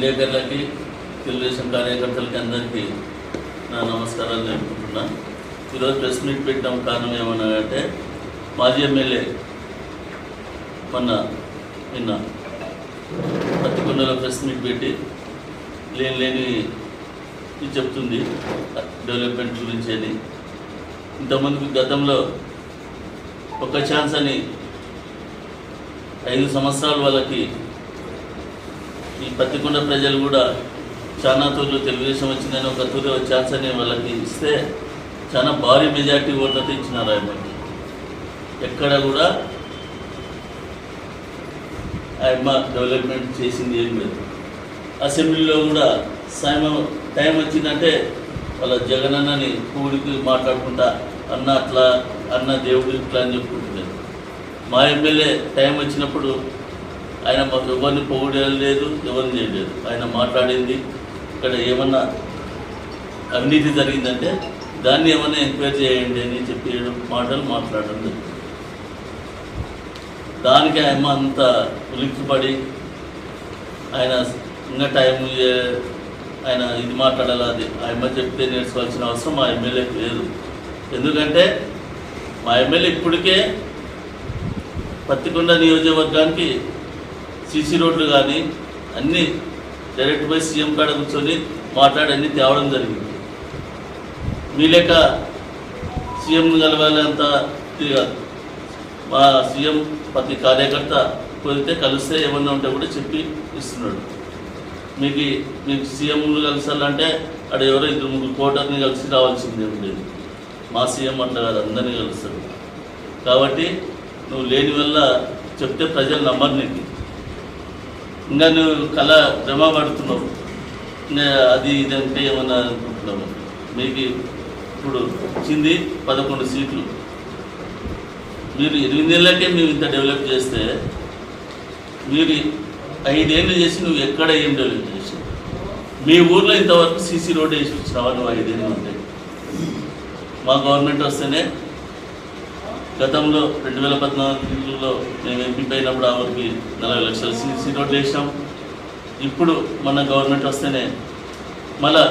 విలేకరులకి తెలుగుదేశం కార్యకర్తలకి అందరికీ నా నమస్కారాలు తెలుపుకుంటున్నా. ఈరోజు ప్రెస్ మీట్ పెట్టడం కారణం ఏమన్నా అంటే మాజీ ఎమ్మెల్యే మొన్న నిన్న పత్తికొండలో ప్రెస్ మీట్ పెట్టి లేని లేని ఇది చెప్తుంది డెవలప్మెంట్ గురించి అని. ఇంతమందికి గతంలో ఒక ఛాన్స్ అని ఐదు సంవత్సరాలు వాళ్ళకి ఈ పత్తికొండ ప్రజలు కూడా చాలా తూర్లు తెలుగుదేశం వచ్చిందని ఒక తూరు ఛాన్స్ అని వాళ్ళకి ఇస్తే చాలా భారీ మెజార్టీ ఓట్లతో ఇచ్చినారు ఆయనకి ఎక్కడ కూడా ఆయమ్మ డెవలప్మెంట్ చేసింది ఏం లేదు. అసెంబ్లీలో కూడా సాయం టైం వచ్చిందంటే వాళ్ళ జగన్ అన్నని కూడికి మాట్లాడుకుంటా అన్న అట్లా అన్న దేవుడు ఇట్లా అని చెప్పుకుంటున్నారు. మా ఎమ్మెల్యే టైం వచ్చినప్పుడు ఆయన మాకు ఎవరిని పొగడలేదు ఎవరిని చేయలేదు. ఆయన మాట్లాడింది ఇక్కడ ఏమన్నా అవినీతి జరిగిందంటే దాన్ని ఏమైనా ఎంక్వైరీ చేయండి అని చెప్పి మాటలు మాట్లాడడం జరిగింది. దానికి ఆయమ్మ అంత ఉలిక్కిపడి ఆయన ఇంకా టైం ఆయన ఇది మాట్లాడాలి అది? ఆయమ్మ చెప్తే నేర్చుకోవాల్సిన అవసరం మా ఎమ్మెల్యేకి లేదు. ఎందుకంటే మా ఎమ్మెల్యే ఇప్పటికే పత్తికొండ నియోజకవర్గానికి సీసీ రోడ్లు కానీ అన్నీ డైరెక్ట్ పోయి సీఎం కాడ కూర్చొని మాట్లాడి అన్నీ తేవడం జరిగింది. మీ లెక్క సీఎంను కలవాలంత మా సీఎం ప్రతి కార్యకర్త కుదిరితే కలిస్తే ఏమన్నా ఉంటే కూడా చెప్పి ఇస్తున్నాడు. మీకు మీకు సీఎంలు కలిసాలంటే అక్కడ ఎవరో ఇద్దరు ముగ్గురు కోటర్ని కలిసి రావాల్సిందే ఉండేది. మా సీఎం అట్లా కాదు అందరినీ కలుస్తాడు కాబట్టి నువ్వు లేని వల్ల చెప్తే ప్రజలు నమ్మరు నీకు. ఇంకా నువ్వు కళ భ్రమ పడుతున్నావు ఇంకా అది ఇది అంటే ఏమన్నా అనుకుంటున్నావు? మీకు ఇప్పుడు వచ్చింది పదకొండు సీట్లు. మీరు ఎనిమిది ఏళ్ళకే మేము ఇంత డెవలప్ చేస్తే మీరు ఐదేళ్ళు చేసి నువ్వు ఎక్కడ ఏం డెవలప్ చేసి మీ ఊర్లో ఇంతవరకు సీసీ రోడ్ వేసి వచ్చినావా నువ్వు ఐదేళ్ళు ఉంటాయి మా గవర్నమెంట్ వస్తేనే గతంలో రెండు వేల పద్నాలుగులో మేము ఎంపీ అయినప్పుడు ఆ ఊరికి నలభై లక్షల సీసీ రోడ్లు వేసాం ఇప్పుడు మన గవర్నమెంట్ వస్తేనే మళ్ళా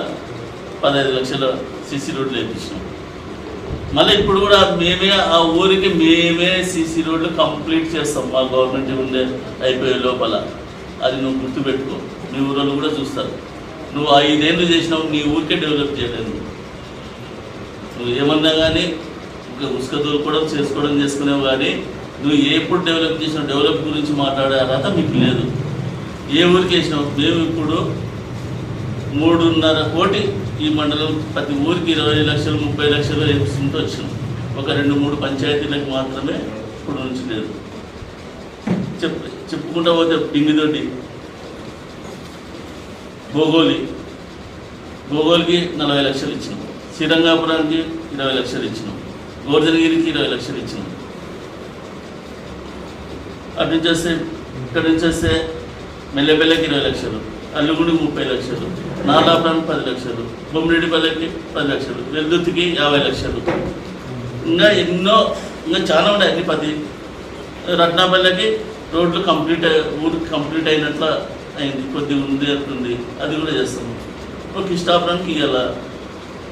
పదహైదు లక్షల సీసీ రోడ్లు వేయించాం మళ్ళీ ఇప్పుడు కూడా మేమే ఆ ఊరికి మేమే సీసీ రోడ్లు కంప్లీట్ చేస్తాం. మా గవర్నమెంట్ ఉండే అయిపోయే లోపల. అది నువ్వు గుర్తుపెట్టుకో. మీ ఊరోళ్ళు కూడా చూస్తారు. నువ్వు ఐదేళ్ళు చేసినావు నీ ఊరికే డెవలప్ చేయలేదు నువ్వు ఏమన్నా కానీ ఇంకా ఉసుక దూరుకోవడం చేసుకోవడం చేసుకునేవి కానీ నువ్వు ఎప్పుడు డెవలప్ చేసినావు డెవలప్ గురించి మాట్లాడే అర్హత మీకు లేదు. ఏ ఊరికి వేసినావు? మేము ఇప్పుడు మూడున్నర కోటి ఈ మండలం ప్రతి ఊరికి ఇరవై లక్షలు ముప్పై లక్షలు వేసుకుంటూ వచ్చినాం. ఒక రెండు మూడు పంచాయతీలకు మాత్రమే ఇప్పుడు నుంచి లేదు. చెప్ చెప్పుకుంటా పోతే పింగిదొడ్డి భోగోలి. భోగోలికి నలభై లక్షలు ఇచ్చినాం. శ్రీరంగాపురానికి ఇరవై లక్షలు ఇచ్చినాం. గోర్జనగిరికి ఇరవై లక్షలు ఇచ్చింది. అటు నుంచి వస్తే ఇక్కడ నుంచి వస్తే మెల్లెపల్లెకి ఇరవై లక్షలు అల్లుగుడి ముప్పై లక్షలు నాలాపురానికి పది లక్షలు బొమ్మిరెడ్డిపల్లెకి పది లక్షలు వెల్దుర్తికి యాభై లక్షలు. ఇంకా ఎన్నో ఇంకా చాలా ఉన్నాయి. అన్ని పది రత్నాపల్లెకి రోడ్లు కంప్లీట్ అయ్యి- ఊరికి కంప్లీట్ అయినట్ల అయింది. కొద్దిగా ఉంది అంటుంది. అది కూడా చేస్తాము. ఒక ఇష్టాపురానికి ఇవాళ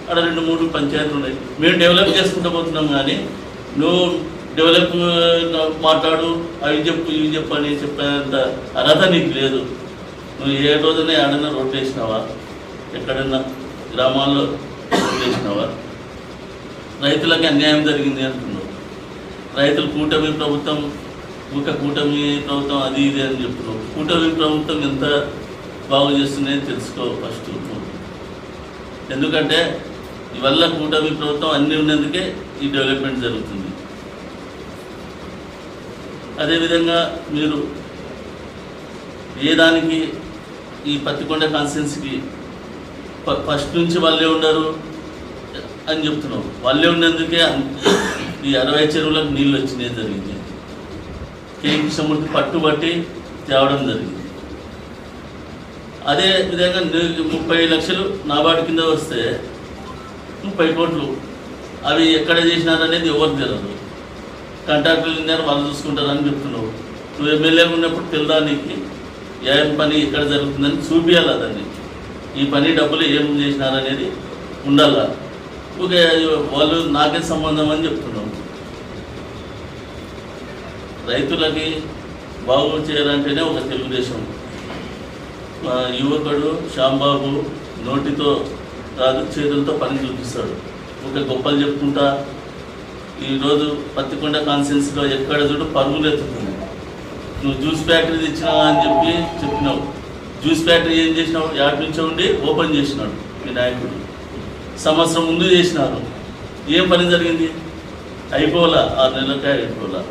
అక్కడ రెండు మూడు పంచాయతీలు ఉన్నాయి. మేము డెవలప్ చేసుకుంటూ పోతున్నాం కానీ నువ్వు డెవలప్ మాట్లాడు అవి చెప్పు ఇవి చెప్పు అని చెప్పేంత అర్హత నీకు లేదు. నువ్వు ఏ రోజున ఏడన్నా రోడ్డు వేసినావా? ఎక్కడన్నా గ్రామాల్లో రోడ్లు వేసినావా? రైతులకు అన్యాయం జరిగింది అంటున్నావు. రైతులు కూటమి ప్రభుత్వం ఇంకా కూటమి ప్రభుత్వం అది ఇది అని చెప్తున్నావు. కూటమి ప్రభుత్వం ఎంత బాగు చేస్తున్నాయో తెలుసుకో ఫస్ట్. ఎందుకంటే ఇవల్ల కూటమి ప్రభుత్వం అన్నీ ఉన్నందుకే ఈ డెవలప్మెంట్ జరుగుతుంది. అదేవిధంగా మీరు ఏ దానికి ఈ పత్తికొండ కాన్స్టిట్యున్సీకి ఫస్ట్ నుంచి వాళ్ళే ఉన్నారు అని చెప్తున్నాం. వాళ్ళే ఉన్నందుకే ఈ అరవై చెరువులకు నీళ్ళు వచ్చినాయి జరిగింది. కే కృష్ణమూర్తి పట్టుబట్టి తేవడం జరిగింది. అదే విధంగా ముప్పై లక్షలు నాబార్డు కింద వస్తే ముప్పై కోట్లు. అవి ఎక్కడ చేసినారనేది ఎవరు తెలియదు కాంట్రాక్టర్లు ఉన్నారు వాళ్ళు చూసుకుంటారని చెప్తున్నావు నువ్వు ఎమ్మెల్యేగా ఉన్నప్పుడు తెలుదా నీకు? ఏం పని ఎక్కడ జరుగుతుందని చూపించాలి దాన్ని? ఈ పని డబ్బులు ఏం చేసినారనేది ఉండాల? ఓకే వాళ్ళు నాకే సంబంధం అని చెప్తున్నాం రైతులకి బాగు చేయాలంటేనే ఒక తెలుగుదేశం. యువకుడు శ్యాంబాబు నోటితో రాజు చేతులతో పని చూపిస్తాడు. ఒక గొప్పలు చెప్పుకుంటా ఈరోజు పత్తికొండ కాన్సెన్స్లో ఎక్కడ చూడు పరుగులు ఎత్తుతుంది నువ్వు జ్యూస్ ఫ్యాక్టరీ తెచ్చినావా అని చెప్పి చెప్పినావు. జ్యూస్ ఫ్యాక్టరీ ఏం చేసినావు? యాడ్ నుంచో ఉండి ఓపెన్ చేసినాడు మీ నాయకుడు. సంవత్సరం ముందు చేసినారు. ఏం పని జరిగింది? అయిపోలా ఆరు నెలలకే అయిపోలా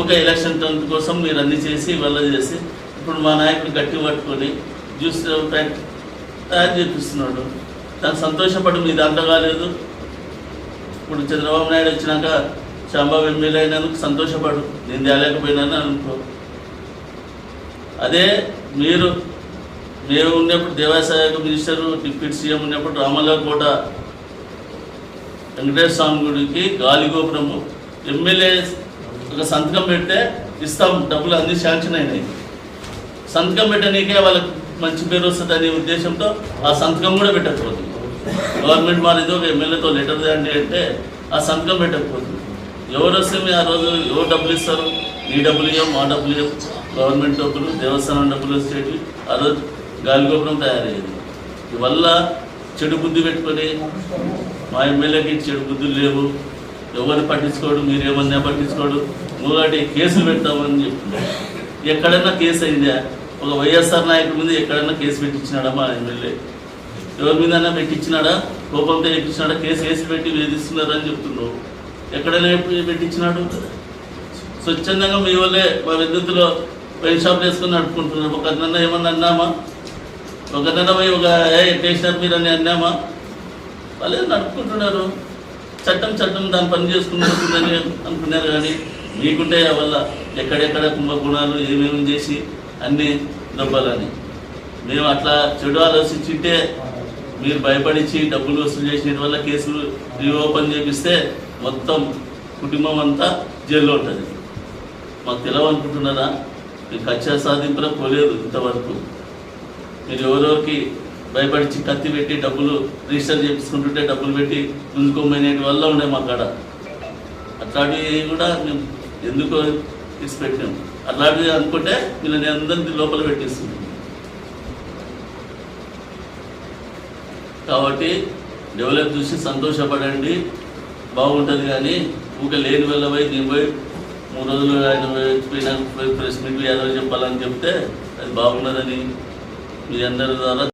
ఒక ఎలక్షన్ టెన్త్ కోసం మీరు అన్ని చేసి వెళ్ళ చేసి ఇప్పుడు మా నాయకుడు గట్టి పట్టుకొని జ్యూస్ ఫ్యాక్టరీ తయారు చేపిస్తున్నాడు దానికి సంతోషపడి మీ దాంట్లో కాలేదు ఇప్పుడు చంద్రబాబు నాయుడు వచ్చినాక శాంబాబు ఎమ్మెల్యే అయినందుకు సంతోషపడు. నేను తేలేకపోయినాను అనుకో. అదే మీరు మేము ఉన్నప్పుడు దేవాసాయ మినిస్టర్ డిప్యూటీ సీఎం ఉన్నప్పుడు రామల్ల కోట వెంకటేశ్వర స్వామి గుడికి గాలిగోపురము ఎమ్మెల్యే ఒక సంతకం పెడితే ఇస్తాం డబ్బులు అన్ని శాంక్షన్ అయినాయి. సంతకం పెట్టనీకే వాళ్ళకి మంచి పేరు వస్తుంది అనే ఉద్దేశంతో ఆ సంతకం కూడా పెట్టకపోతుంది. గవర్నమెంట్ మారేదో ఒక ఎమ్మెల్యేతో లెటర్ తేండి అంటే ఆ సంతకం పెట్టకపోతుంది. ఎవరు వస్తే మీ ఆ రోజు ఎవరు డబ్బులు ఇస్తారు? ఈ డబ్బులు ఇవ్వం మా డబ్బులు ఇవ్వం గవర్నమెంట్ డబ్బులు దేవస్థానం డబ్బులు వచ్చేవి ఆ రోజు గాలిగోపురం తయారయ్యేది. ఇవల్ల చెడు బుద్ధి పెట్టుకొని మా ఎమ్మెల్యేకి చెడు బుద్ధులు లేవు. ఎవరు పట్టించుకోడు మీరు ఏమన్నా పట్టించుకోడు మూలాటి కేసులు పెడతామని చెప్పి ఎక్కడన్నా కేసు అయిందా? ఒక వైఎస్ఆర్ నాయకుడి మీద ఎక్కడైనా కేసు పెట్టించినాడా మా ఎమ్మెల్యే? ఎవరి మీద పెట్టించినాడా? కోపంతో ఎక్కించినాడా కేసు వేసి పెట్టి వేధిస్తున్నారని చెప్తున్నావు. ఎక్కడైనా పెట్టించినాడు? స్వచ్ఛందంగా మీ వల్లే మా విద్యుత్తులో వైన్ షాప్ వేసుకొని నడుపుకుంటున్నారు. ఒక అన్న ఏమన్నా అన్నామా? ఒక అన్న పోయి ఒక ఏ టేషనర్ మీరు అని అన్నామా? వాళ్ళే నడుపుకుంటున్నారు. చట్టం చట్టం దాని పని చేసుకుంటుందని అనుకున్నారు కానీ మీకుంటే వల్ల ఎక్కడెక్కడ కుంభకోణాలు ఏమేమి చేసి అన్నీ దెబ్బలని మేము అట్లా చెడు ఆలోచించింటే మీరు భయపడించి డబ్బులు వసూలు చేసిన వల్ల కేసులు రీఓపెన్ చేపిస్తే మొత్తం కుటుంబం అంతా జైల్లో ఉంటుంది. మాకు తెలవనుకుంటున్నారా? మీరు కక్ష సాధింపులో పోలేదు ఇంతవరకు. మీరు ఎవరెవరికి భయపడిచి కత్తి పెట్టి డబ్బులు రిజిస్టర్ చేపించుకుంటుంటే డబ్బులు పెట్టి గుంజుకోమనేటి వల్ల ఉండే మా కాడ. అట్లాంటివి కూడా మేము ఎందుకో తీసి అలాంటిది అనుకుంటే వీళ్ళని అందరినీ లోపల పెట్టేస్తుంది. కాబట్టి డెవలప్ చూసి సంతోషపడండి. బాగుంటుంది కానీ ఊక లేని వల్ల పోయి నేను పోయి మూడు రోజులు ఆయన పోయినా ప్రెస్ మీట్ ఏదో చెప్పాలని చెప్తే అది బాగున్నదని మీ అందరి ద్వారా